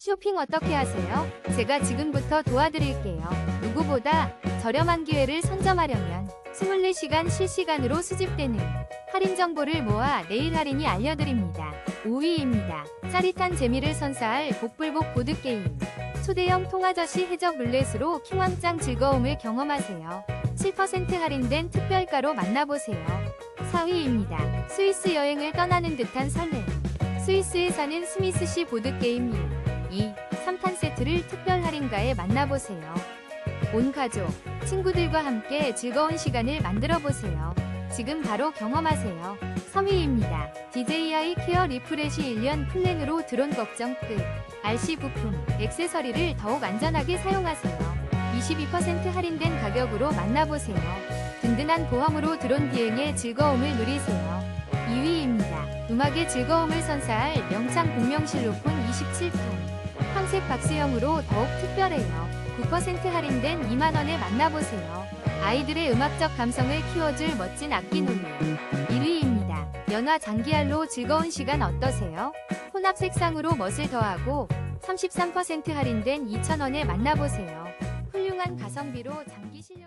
쇼핑 어떻게 하세요? 제가 지금부터 도와드릴게요. 누구보다 저렴한 기회를 선점하려면 24시간 실시간으로 수집되는 할인 정보를 모아 내일 할인이 알려드립니다. 5위입니다. 짜릿한 재미를 선사할 복불복 보드게임. 초대형 통화저시 해적 룰렛으로 킹왕짱 즐거움을 경험하세요. 7% 할인된 특별가로 만나보세요. 4위입니다. 스위스 여행을 떠나는 듯한 설렘. 스위스에 사는 스미스시 보드게임 1, 2, 3탄 세트를 특별 할인가에 만나보세요. 온 가족, 친구들과 함께 즐거운 시간을 만들어 보세요. 지금 바로 경험하세요. 3위입니다. DJI 케어 리프레시 1년 플랜으로 드론 걱정 끝. RC 부품, 액세서리를 더욱 안전하게 사용하세요. 22% 할인된 가격으로 만나보세요. 든든한 보험으로 드론 비행의 즐거움을 누리세요. 2위입니다. 음악의 즐거움을 선사할 명창 공명실 로폰 27톤. 황색 박스형으로 더욱 특별해요. 9% 할인된 2만원에 만나보세요. 아이들의 음악적 감성을 키워줄 멋진 악기 놀이. 1위입니다. 연화 장기알로 즐거운 시간 어떠세요? 혼합 색상으로 멋을 더하고 33% 할인된 2,000원에 만나보세요. 훌륭한 가성비로 장기 실력을